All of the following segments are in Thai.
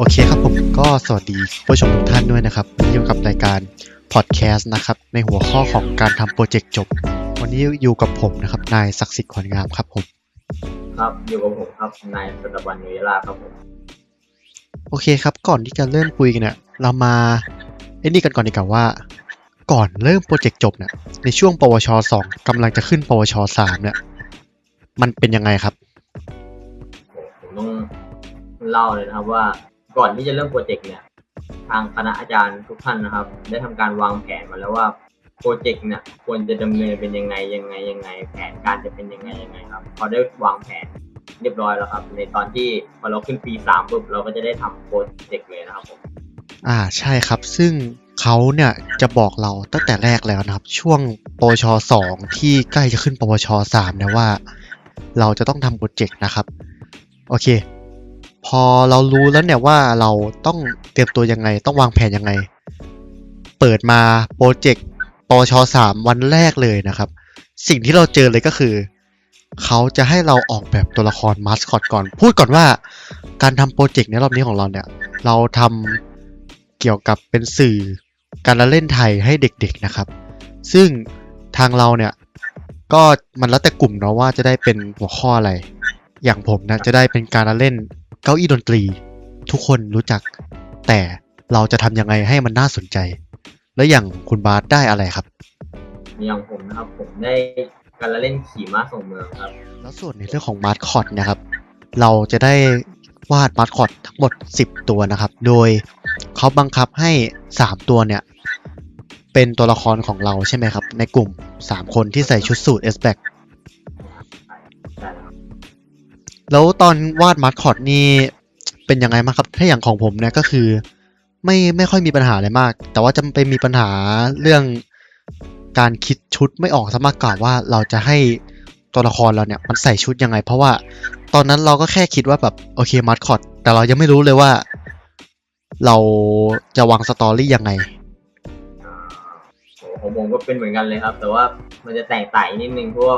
โอเคครับผมก็สวัสดีผู้ชมทุกท่านด้วยนะครับวันนี้อยู่กับรายการพอดแคสต์นะครับในหัวข้อของการทำโปรเจกต์จบ วันนี้อยู่กับผมนะครับนายศักดิ์สิทธิ์ขวัญงามครับผมครับอยู่กับผมครับนายสตบันนุยลาครับผมโอเคครับก่อนที่จะเริ่มคุยกันเนี่ยเรามาไอ้นี่กันก่อนดีกว่าว่า ก่อนเริ่มโปรเจกต์จบเนี่ยในช่วง ปวชสองกำลังจะขึ้น ปวชสามเนี่ยมันเป็นยังไงครับผมต้องเล่าเลยนะครับว่า ก่อนที่จะเริ่มโปรเจกต์เนี่ย ทางคณะอาจารย์ทุกท่านนะครับ ได้ทำการวางแผนมาแล้วว่าโปรเจกต์เนี่ยควรจะดำเนินเป็นยังไงยังไงยังไง แผนการจะเป็นยังไงยังไงครับ พอได้วางแผนเรียบร้อยแล้วครับ ในตอนที่พอเราขึ้นปีสามปุ๊บเราก็จะได้ทำโปรเจกต์เลยนะครับผมอ่าใช่ครับ ซึ่งเขาเนี่ยจะบอกเราตั้งแต่แรกแล้วนะครับ ช่วงปวชสองที่ใกล้จะขึ้นปวชสามนะว่า เราจะต้องทำโปรเจกต์นะครับ โอเค พอเรารู้แล้วเนี่ยว่าเราต้องเตรียมตัวยังไง ต้องวางแผนยังไง เปิดมาโปรเจกต์ปชสามวันแรกเลยนะครับ สิ่งที่เราเจอเลยก็คือ เขาจะให้เราออกแบบตัวละครมาสคอตก่อน พูดก่อนว่าการทำโปรเจกต์ในรอบนี้ของเราเนี่ย เราทำเกี่ยวกับเป็นสื่อการละเล่นไทยให้เด็กๆนะครับ ซึ่งทางเราเนี่ยก็มันแล้วแต่กลุ่มเนาะว่าจะได้เป็นหัวข้ออะไร อย่างผมนะจะได้เป็นการละเล่นเก้าอี้ดนตรี ทุกคนรู้จัก แต่เราจะทำยังไงให้มันน่าสนใจ แล้วอย่างคุณบาสได้อะไรครับ อย่างผมนะครับผมได้การละเล่นขี่ม้าส่งเมืองครับ แล้วส่วนในเรื่องของมาสคอตนะครับ เราจะได้วาดมาสคอตทั้งหมด 10 ตัวนะครับ โดยเขาบังคับให้ 3 ตัวเนี่ย เป็นตัวละครของเราใช่ไหมครับ ในกลุ่ม 3 คนที่ใส่ชุดสูท S back ใแล้วตอนวาดมาสคอตนี่เป็นยังไงบ้างครับ ถ้าอย่างของผมเนี่ยก็คือ ไม่ไม่ค่อยมีปัญหาอะไรมาก แต่ว่าจะไปมีปัญหาเรื่องการคิดชุดไม่ออกซะมากกว่าว่าเราจะให้ตัวละครเราเนี่ยมันใส่ชุดยังไง เพราะว่าตอนนั้นเราก็แค่คิดว่าแบบโอเคมาสคอตแต่เรายังไม่รู้เลยว่า เราจะวางสตอรี่ยังไงของผมก็เป็นเหมือนกันเลยครับ แต่ว่ามันจะแตกต่างนิดนึงเพราะว่า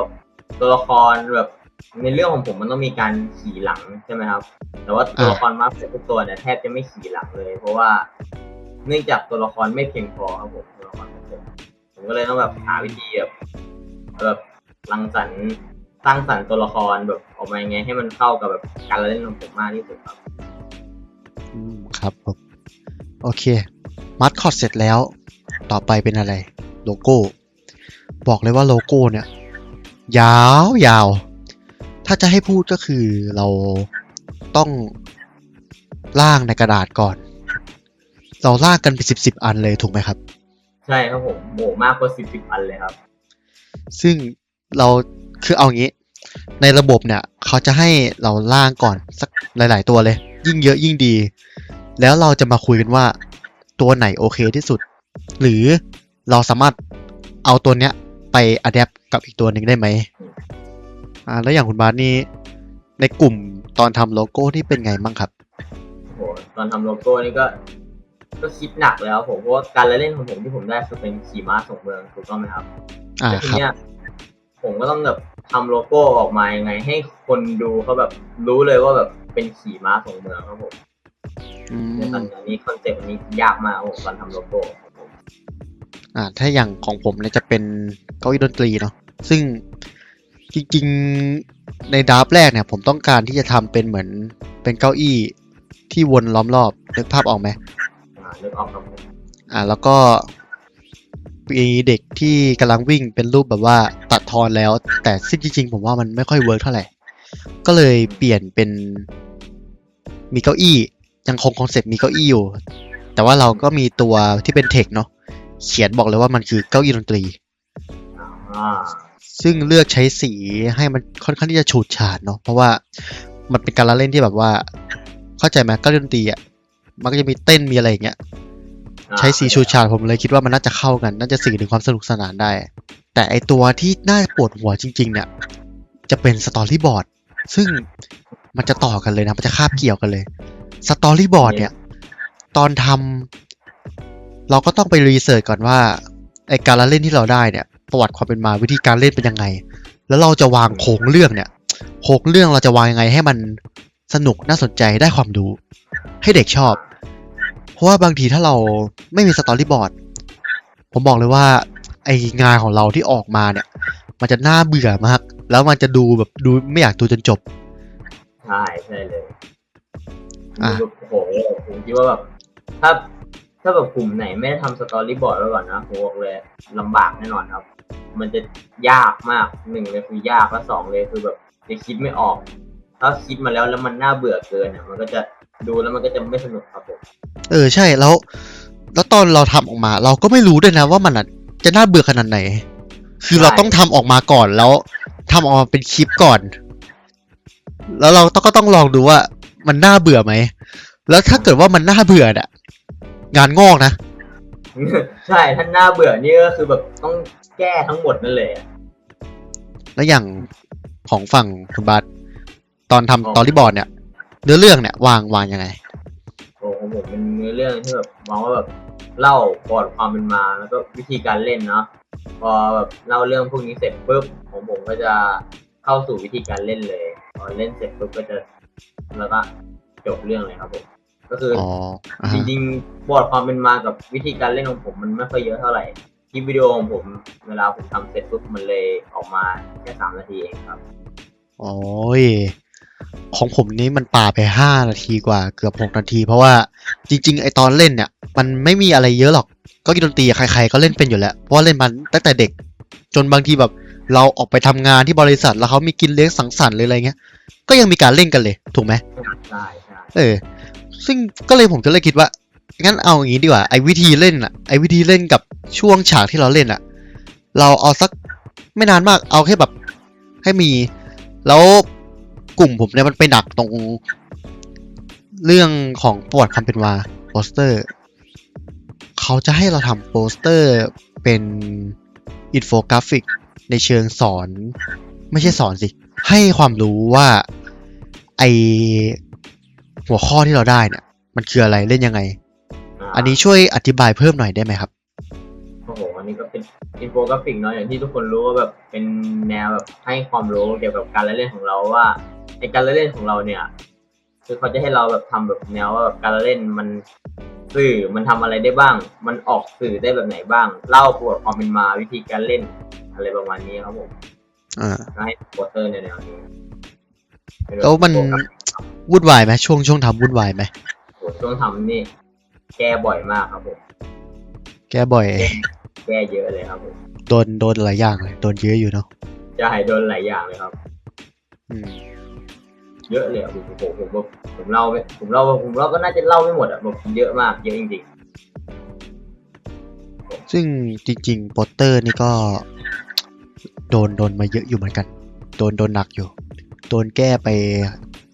ตัวละครแบบ ในเรื่องของผมมันต้องมีการขี่หลังใช่ไหมครับ แต่ว่าตัวละครมาสเตอร์ทุกตัวเนี่ยแทบจะไม่ขี่หลังเลย เพราะว่าเนื่องจากตัวละครไม่เพียงพอครับผมตัวละครของผมผมก็เลยต้องแบบหาวิธีแบบแบบรังสรรค์สร้างสรรค์ตัวละครแบบออกมายังไงให้มันเข้ากับแบบการเล่นของผมมากที่สุดครับอืมครับผมโอเคมัดคอดเสร็จแล้ว ต่อไปเป็นอะไร โลโก้ บอกเลยว่าโลโก้เนี่ย ยาวยาว ถ้าจะให้พูดก็คือเราต้องล่างในกระดาษก่อน เราล่างกันเป็นสิบสิบอันเลยถูกไหมครับ ใช่ครับผมโหมากกว่าสิบสิบอันเลยครับ ซึ่งเราคือเอางี้ ในระบบเนี่ย เขาจะให้เราล่างก่อนสักหลาย ๆ ตัวเลย ยิ่งเยอะยิ่งดี แล้วเราจะมาคุยกันว่า ตัวไหนโอเคที่สุด หรือเราสามารถเอาตัวเนี้ยไปอัดแอปกับอีกตัวหนึ่งได้ไหม อ่าแล้วอย่างคุณบาสนี่ในกลุ่มตอนทำโลโก้ที่เป็นไงบ้างครับโหตอนทำโลโก้นี่ก็ ก็คิดหนักเลยครับผมเพราะว่าการละเล่นของผมที่ผมได้คือเป็นขี่ม้าส่งเมืองถูกต้องไหมครับอ่าแล้วทีครับ เนี้ยผมก็ต้องแบบทำโลโก้ออกมายังไง ให้คนดูเขาแบบรู้เลยว่าแบบเป็นขี่ม้าส่งเมืองครับผมอืในตอนม นี้คอนเซ็ปต์อันนี้ยากมากครับผมตอนทำโลโก้ครับผม อ่าถ้าอย่างของผมเนี่ยจะเป็นเก้าอี้ดนตรีเนาะซึ่ง จริงๆในดราฟต์แรกเนี่ย ผมต้องการที่จะทำเป็นเหมือนเป็นเก้าอี้ที่วนล้อมรอบนึกภาพออกไหมอ่านึกออกครับผมอ่า แล้วก็มีเด็กที่กำลังวิ่งเป็นรูปแบบว่าตัดทอนแล้ว แต่ซึ่งจริงๆ ผมว่ามันไม่ค่อยเวิร์กเท่าไหร่ ก็เลยเปลี่ยนเป็นมีเก้าอี้ ยังคงคอนเซ็ปต์มีเก้าอี้อยู่ แต่ว่าเราก็มีตัวที่เป็นเทคเนาะเขียนบอกเลยว่ามันคือเก้าอี้ดนตรี อ่า ซึ่งเลือกใช้สีให้มันค่อนข้างที่จะฉูดฉาดเนาะเพราะว่ามันเป็นการละเล่นที่แบบว่า เข้าใจไหมเก้าอี้ดนตรีอะมันก็จะมีเต้นมีอะไรอย่างเงี้ยใช้สีฉูดฉาดผมเลยคิดว่ามันน่าจะเข้ากัน น่าจะสื่อถึงความสนุกสนานได้ แต่ไอตัวที่น่าปวดหัวจริง ๆ เนี่ย จะเป็นสตอรี่บอร์ดซึ่งมันจะต่อกันเลยนะมันจะคาบเกี่ยวกันเลยสตอรี่บอร์ดเนี่ย ตอนทำเราก็ต้องไปรีเสิร์ชก่อนว่าไอการละเล่นที่เราได้เนี่ย ประวัติความเป็นมาวิธีการเล่นเป็นยังไง แล้วเราจะวางโครงเรื่องเนี่ยโครงเรื่องเราจะวางยังไงให้มันสนุกน่าสนใจได้ความรู้อให้เด็กชอบ เพราะว่าบางทีถ้าเราไม่มีสตอรี่บอร์ดผมบอกเลยว่าไองานของเราที่ออกมาเนี่ย มันจะน่าเบื่อมาก แล้วมันจะดูแบบดูไม่อยากดูจนจบ ใช่ใช่เลยอะโอ้โหผมคิดว่าแบบถ้า ถ้าแบบกลุ่มไหนไม่ได้ทำสตอรี่บอร์ดไว้ก่อนนะผมบอกเลยลำบากแน่นอนครับ มันจะยากมากหนึ่งเลยคือยากและสองเลยคือแบบจะคิดไม่ออก ถ้าคิดมาแล้วแล้วมันน่าเบื่อเกินอะมันก็จะดูแล้วมันก็จะไม่สนุกครับผมเออใช่แล้ว แล้วตอนเราทำออกมา เราก็ไม่รู้ด้วยนะว่ามันจะน่าเบื่อขนาดไหน คือเราต้องทำออกมาก่อนแล้วทำออกมาเป็นคลิปก่อน แล้วเราต้องก็ต้องลองดูว่ามันน่าเบื่อไหมแล้วถ้าเกิดว่ามันน่าเบื่อเนี่ย งานงอกนะ ใช่ถ้าน่าเบื่อนี่ก็คือแบบต้องแก้ทั้งหมดนั่นเลยอะแล้วอย่างของฝั่งคุณบาสตอนอ๋อทำตอรี่บอร์ดเนี่ย เนื้อเรื่องเนี่ยวางวางยังไง โอ้ของผมเป็นเนื้อเรื่องที่แบบมองว่าแบบเล่าประวัติความเป็นมาแล้วก็วิธีการเล่นเนาะพอแบบเล่าเรื่องพวกนี้เสร็จปุ๊บของผมก็จะเข้าสู่วิธีการเล่นเลยพอเล่นเสร็จปุ๊บก็จะแล้วก็จบเรื่องเลยครับผม ก็คือออ๋ออ่าจฮะริงๆประวัติความเป็นมากับวิธีการเล่นของผมมันไม่ค่อยเยอะเท่าไหร่คลิปวิดีโอของผมเวลาผมทำเสร็จปุ๊บมันเลยออกมาแค่สามนาทีเองครับโอ้ยของผมนี้มันป่าไปห้านาทีกว่าเกือบหกนาที เพราะว่าจริง ๆ ไอตอนเล่นเนี่ย มันไม่มีอะไรเยอะหรอก ก็ดนตรีใคร ๆ ก็เล่นเป็นอยู่แล้ว เพราะว่าเล่นมันตั้งแต่เด็ก จนบางทีแบบเราออกไปทำงานที่บริษัทแล้วเขามีกินเลี้ยงสังสรรค์เลยอะไรเงี้ย ก็ยังมีการเล่นกันเลย ถูกไหมใช่ใช่เออ ซึ่งก็เลยผมก็เลยคิดว่า งั้นเอาอย่างนี้ดีกว่า ไอ้วิธีเล่นอะไอ้วิธีเล่นกับช่วงฉากที่เราเล่นอะเราเอาสักไม่นานมาก เอาแค่แบบให้มี แล้วกลุ่มผมเนี่ยมันไปหนักตรง เรื่องของประวัติความเป็นมาโปสเตอร์ เขาจะให้เราทำโปสเตอร์เป็นอินโฟกราฟิกในเชิงสอน ไม่ใช่สอนสิ ให้ความรู้ว่าไอ หัวข้อที่เราได้เนี่ยมันคืออะไรเล่นยังไงาอันนี้ช่วยอธิบายเพิ่มหน่อยได้ไหมครับโอ้โหอันนี้ก็เป็นอินโฟกราฟิกเนาะอย่างที่ทุกคนรู้ว่าแบบเป็นแนวแบบให้ความรู้เกี่ยวกับการเล่นของเราว่าในการเล่นของเราเนี่ย คือเขาจะให้เราแบบทำแบบแนวว่าแบบการเล่นมันสื่อมันทำอะไรได้บ้าง มันออกสื่อได้แบบไหนบ้าง เล่าประวัติความเป็นมาวิธีการเล่น อะไรประมาณนี้ครับผมอ่าก็ให้โปสเตอร์ในแนวนี้เป็บบ แล้วมันโฟกัสวุ่นวายไหมช่วงช่วงทำวุ่นวายไหมโอ้โหช่วงทำนี่ แก้บ่อยมากครับผม แกบ่อย แก้เยอะเลยครับผมโดนโดนหลายอย่างเลยโดนเยอะอยู่เนาะจะหายโดนหลายอย่างเลยครับอืมเยอะเลยอะผมผมผมผมผมเล่าไม่ผมเล่าผมเล่าก็น่าจะเล่าไม่หมดอะแบบเยอะมากเยอะจริงซึ่งจริงๆโปสเตอร์นี่ก็ โดนโดนมาเยอะอยู่เหมือนกัน โดนโดนหนักอยู่ โดนแก้ไป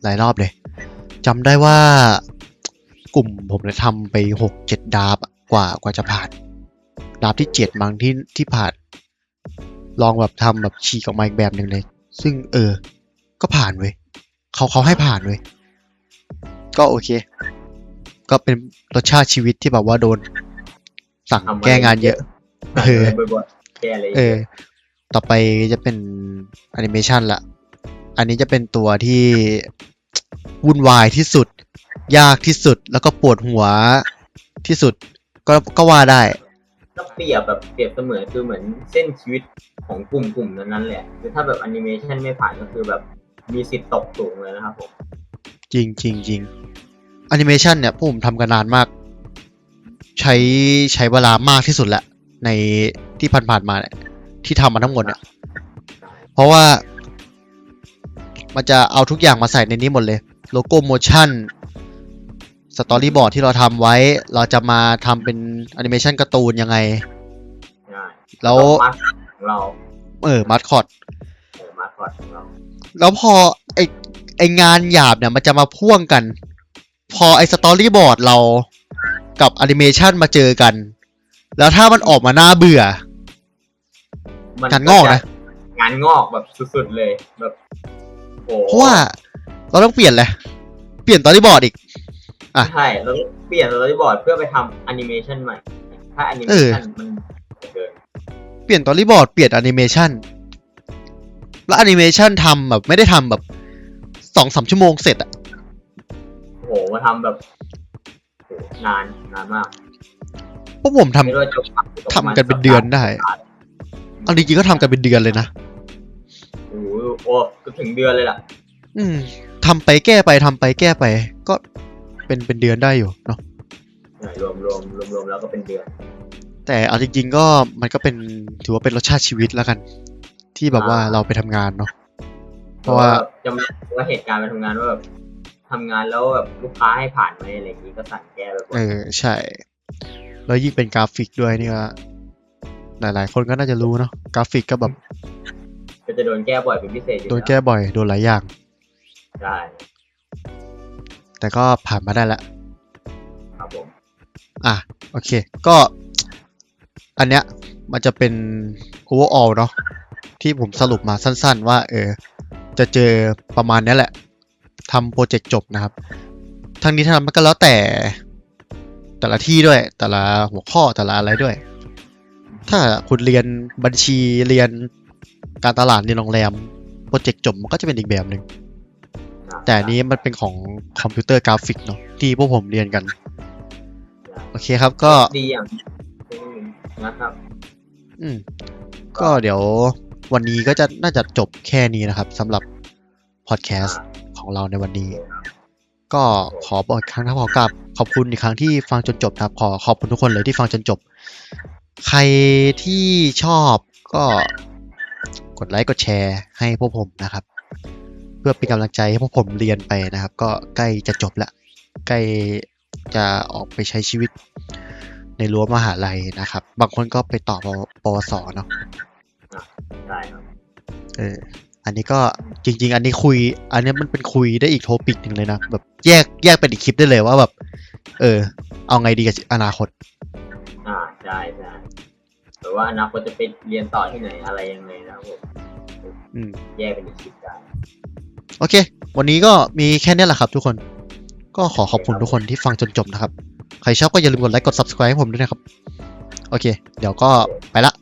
หลายรอบเลยจำได้ว่ากลุ่มผมเนี่ยทำไปหกเจ็ดดาบอะกว่ากว่าจะผ่าน ดาบที่เจ็ดมั้งที่ที่ผ่าน ลองแบบทำแบบฉีกออกมาอีกแบบหนึ่งเลย ซึ่งเออ ก็ผ่านเว้ยเขาเขาให้ผ่านเว้ยก็โอเค ก็เป็นรสชาติชีวิตที่แบบว่าโดน สั่งทำอะไรแก้งานเยอะๆเออบ่อยๆแก้อะไรเออ ต่อไปจะเป็นแอนิเมชันละ อันนี้จะเป็นตัวที่วุ่นวายที่สุด ยากที่สุดแล้วก็ปวดหัวที่สุด ก็ก็ว่าได้ก็เปรียบแบบเปรียบเสมือนคือเหมือนเส้นชีวิตของกลุ่มกลุ่มนั้นๆแหละคือถ้าแบบแอนิเมชันไม่ผ่านก็คือแบบมีสิทธิ์ตกสูงเลยนะครับผมจริงจริงจริงแอนิเมชันเนี่ยพวกผมทำกันนานมาก ใช้ใช้เวลามากที่สุดแหละในที่ผ่านๆมาเนี่ยที่ทำมาทั้งหมดเนี่ยเพราะว่า มันจะเอาทุกอย่างมาใส่ในนี้หมดเลยโลโก้โมชั่นสตอรี่บอร์ดที่เราทำไว้ เราจะมาทำเป็นแอนิเมชันการ์ตูนยังไงใช่แล้วมาสของเราเออมัดคอดเออมาสคอตของเรา แล้วพอไอไองานหยาบเนี่ยมันจะมาพ่วงกัน พอไอสตอรี่บอร์ดเรากับแอนิเมชันมาเจอกัน แล้วถ้ามันออกมาน่าเบื่อ มันงานงอกนะ งานงอกแบบสุดๆเลยแบบโอ้ เพราะว่าเราต้องเปลี่ยนเลยเปลี่ยนตอรี่บอร์ดอีก อะ ใช่เราต้องเปลี่ยนสตอรี่บอร์ดเพื่อไปทำแอนิเมชันใหม่ ถ้าแอนิเมชันมันเกินเปลี่ยนตอรี่บอร์ดเปลี่ยนแอนิเมชันแล้วแอนิเมชันทำแบบไม่ได้ทำแบบสองสามชั่วโมงเสร็จอะโอ้โหมาทำแบบโหนานนานมากพวกผมทำไม่รู้ว่าจะทำกันเป็นเดือนได้เอาจริงๆก็ทำกันเป็นเดือนเลยนะโอ้โหโอ้ก็ถึงเดือนเลยล่ะ อืมทำไปแก้ไปทำไปแก้ไป ก็เป็นเป็นเดือนได้อยู่เนาะรวมรวมรวมรวมแล้วก็เป็นเดือน แต่เอาจริง ๆ ก็มันก็เป็นถือว่าเป็นรสชาติชีวิตแล้วกัน ที่แบบว่าอ่าเราไปทำงานเนาะเพราะว่าจะมาว่าเหตุการณ์ไปทำงานว่าแบบทำงานแล้วแบบลูกค้าให้ผ่านไหมอะไรอย่างนี้ก็สั่งแก้แบบเออใช่ แล้วยิ่งเป็นกราฟิกด้วยนี่ก็หลาย ๆ คนก็น่าจะรู้เนาะกราฟิกก็แบบ ก็จะโดนแก้บ่อยเป็นพิเศษอยู่โดนแก้บ่อย โดนหลายอย่าง ใช่แต่ก็ผ่านมาได้ละครับผมอะโอเค ก็ อันเนี้ยมันจะเป็น overall เนาะที่ผมสรุปมาสั้น ๆ ว่า เออ จะเจอประมาณเนี้ยแหละทำโปรเจกต์จบนะครับ ทั้งนี้ทั้งนั้นมันก็แล้วแต่แต่ละที่ด้วยแต่ละหัวข้อแต่ละอะไรด้วย ถ้าคุณเรียนบัญชีเรียน การตลาดเรียนโรงแรมโปรเจกต์จบมันก็จะเป็นอีกแบบหนึ่งแต่อันนี้มันเป็นของคอมพิวเตอร์กราฟิกเนาะที่พวกผมเรียนกัน โอเคครับก็ดีอย่างนะครับ อืม ก็เดี๋ยววันนี้ก็จะน่าจะจบแค่นี้นะครับสำหรับพอดแคสต์ของเราในวันนี้ ก็ขอบอกอีกครั้งนะครับขอกราบขอบคุณอีกครั้งที่ฟังจนจบนะครับ ขอขอบคุณทุกคนเลยที่ฟังจนจบ ใครที่ชอบก็ กดไลค์กดแชร์ให้พวกผมนะครับ เพื่อเป็นกำลังใจให้พวกผมเรียนไปนะครับ ก็ใกล้จะจบละใกล้จะออกไปใช้ชีวิตในรั้วมหาลัยนะครับ บางคนก็ไปต่อปวปวสเนาะได้ครับเอออันนี้ก็จริง ๆ อันนี้คุย อันนี้มันเป็นคุยได้อีกโทปิกหนึ่งเลยนะแบบแยกแยกเป็นอีกคลิปได้เลยว่าแบบ เออ เอาไงดีกับอนาคต อ่าใช่ใช่ หรือว่าอนาคตจะไปเรียนต่อที่ไหนอะไรยังไงนะครับผมอืม แยกเป็นอีกคลิปได้โอเค วันนี้ก็มีแค่นี้แหละครับทุกคน ก็ขอขอบคุณทุกคนที่ฟังจนจบนะครับ ใครชอบก็อย่าลืมกดไลค์ กด subscribe ให้ผมด้วยนะครับ โอเค เดี๋ยวก็ไปละ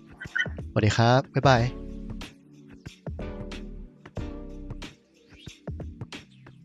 สวัสดีครับ บ๊ายบาย